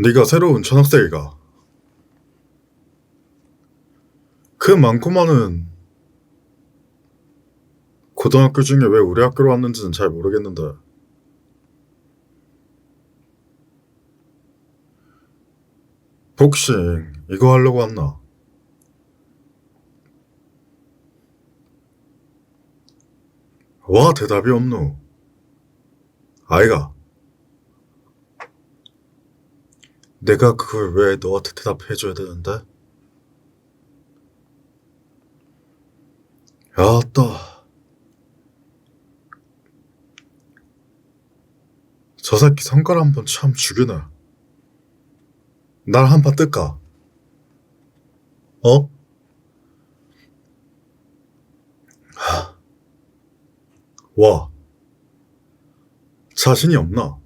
네가 새로운 전학생이가. 그 많고 많은 고등학교 중에 왜 우리 학교로 왔는지는 잘 모르겠는데. 복싱 이거 하려고 왔나? 와 대답이 없노. 아이가 내가 그걸 왜 너한테 대답해줘야 되는데? 야따 저 새끼 손가락 한번 참 죽이네 날 한판 뜰까? 어? 하. 와 자신이 없나?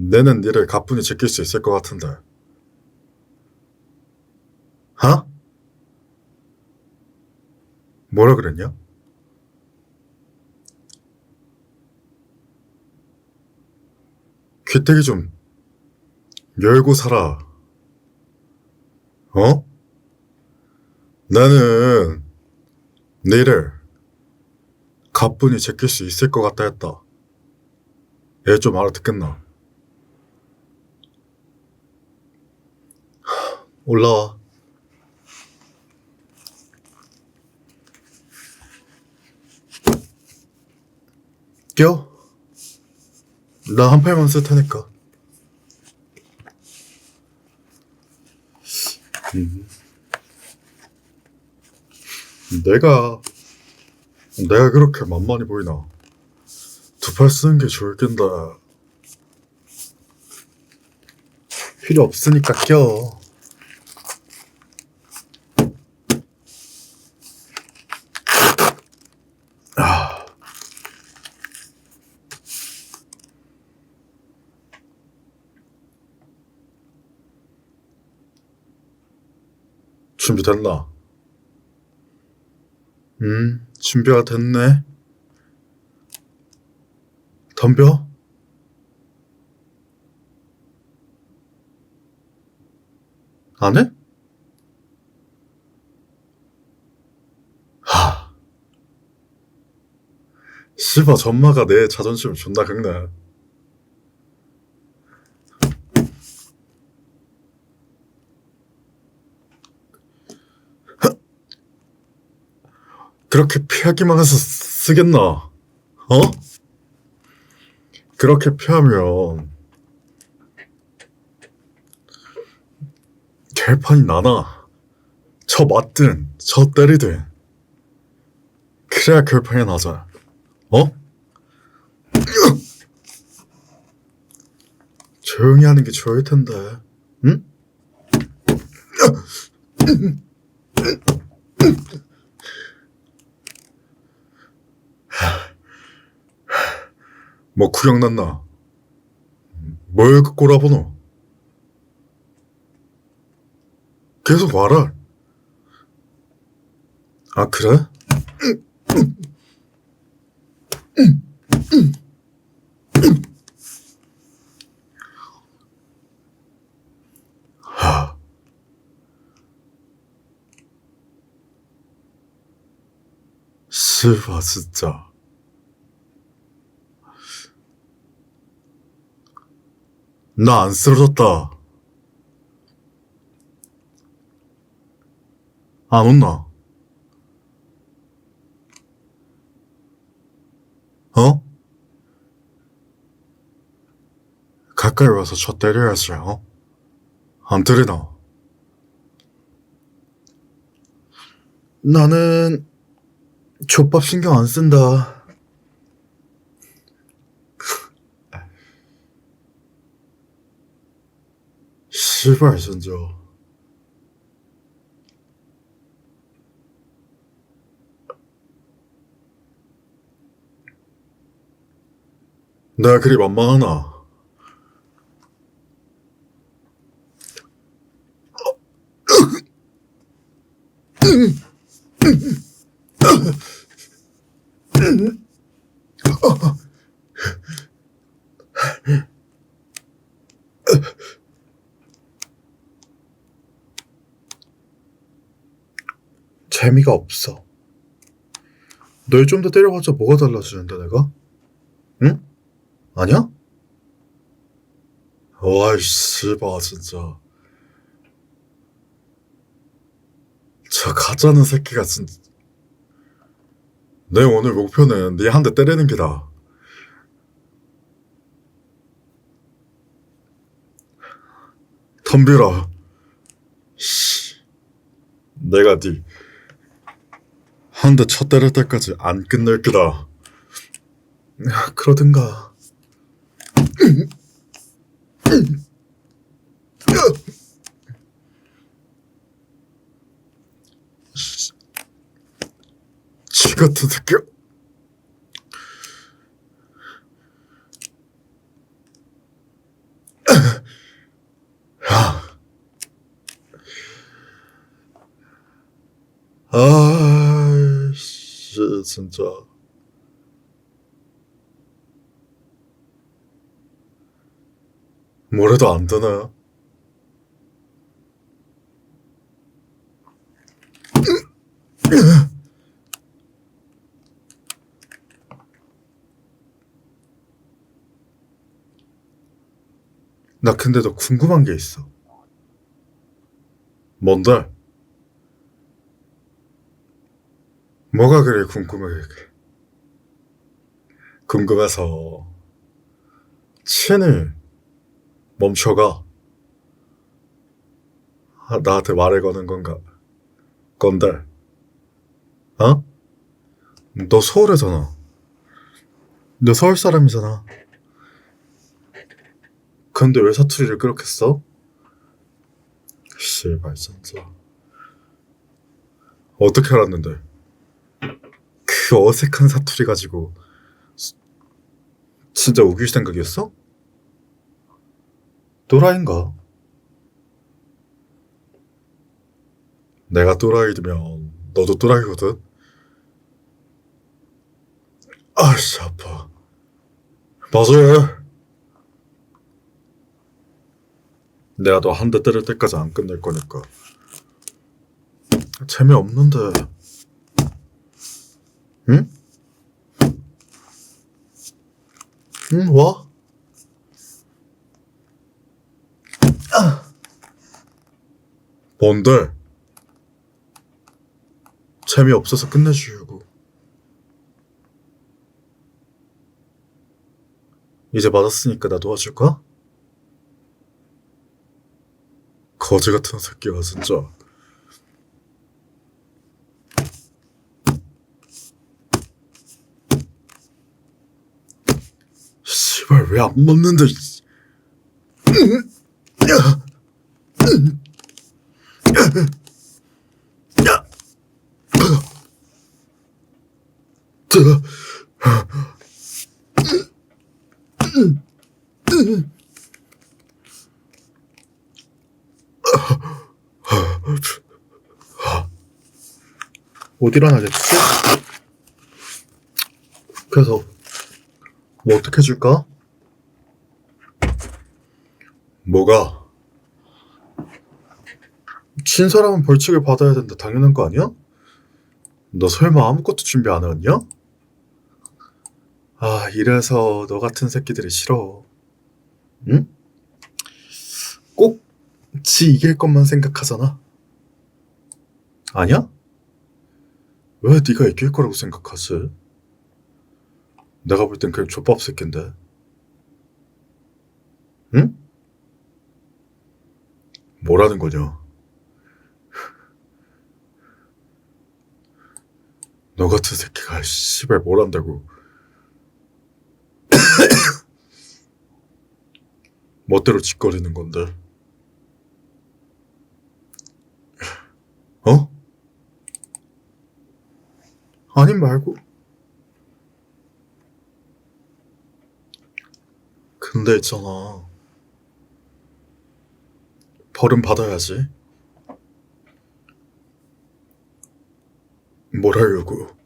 내는 니를 가뿐히 지킬 수 있을 것 같은데. 하? 뭐라 그랬냐? 귀때기 좀 열고 살아. 어? 나는 니를 가뿐히 지킬 수 있을 것 같다 했다. 얘 좀 알아듣겠나? 올라와. 껴? 나한 팔만 쓸 테니까. 음. 내가, 내가 그렇게 만만히 보이나? 두 팔 쓰는 게 좋을 낀데. 필요 없으니까 껴. 준비됐나? 음, 준비가 됐네. 덤벼? 안 해? 하. 씨바, 전마가 내 자존심을 존나 긁네. 그렇게 피하기만 해서 쓰겠나? 어? 그렇게 피하면 개판이 나나. 저 맞든 저 때리든 그래야 결판이 나자. 어? 조용히 하는 게 좋을 텐데. 응? 뭐 구경났나? 뭘그 꼬라보노? 계속 와라. 아 그래? 하. 씨발 진짜. 나 안 쓰러졌다. 안 온나? 어? 가까이 와서 저 때려야지, 어? 안 때리나? 나는 족밥 신경 안 쓴다. 씨발 진짜. 내가 그리 만만하나? 재미가 없어. 널 좀 더 때려봤자 뭐가 달라지는데 내가? 응? 아니야? 와이 씨바 진짜. 저 가짜는 새끼가 진짜. 내 오늘 목표는 네 한 대 때리는 기다. 덤비라. 씨. 내가 네 한 대 쳐 때릴 때까지 안 끝낼 기다. 그러든가. 쥐 같은 새끼. 아 진짜. 뭐래도 안 되네 나 근데 너 궁금한 게 있어. 뭔데? 뭐가 그래 궁금해. 궁금해서. 친히 멈춰가. 아, 나한테 말을 거는 건가? 건데 어? 너 서울에잖아 너 서울 사람이잖아. 근데 왜 사투리를 그렇게 써? 씨발 진짜. 어떻게 알았는데 그 어색한 사투리 가지고 스- 진짜 우길 생각이었어? 또라이인가? 내가 또라이면 너도 또라이거든? 아씨 아파 맞아 내가 너 한 대 때릴 때까지 안 끝낼 거니까 재미없는데 응? 응, 와. 뭔데? 재미없어서 끝내주려고. 이제 맞았으니까 나 도와줄까? 거지 같은 새끼가 진짜. 씨발 왜안 맞는데? 이- 못 일어나겠지? 그래서 뭐 어떻게 해줄까? 뭐가? 친 사람은 벌칙을 받아야 된다 당연한 거 아니야? 너 설마 아무것도 준비 안 해왔냐? 아 이래서 너 같은 새끼들이 싫어 응? 꼭 지 이길 것만 생각하잖아 아니야? 왜 네가 이길 거라고 생각하지? 내가 볼 땐 그냥 족밥 새끼인데 응? 뭐라는 거냐? 너 같은 새끼가 씨발 뭘 한다고? 멋대로 짓거리는 건데. 어? 아님 말고. 근데 있잖아. 벌은 받아야지. 뭘 하려고?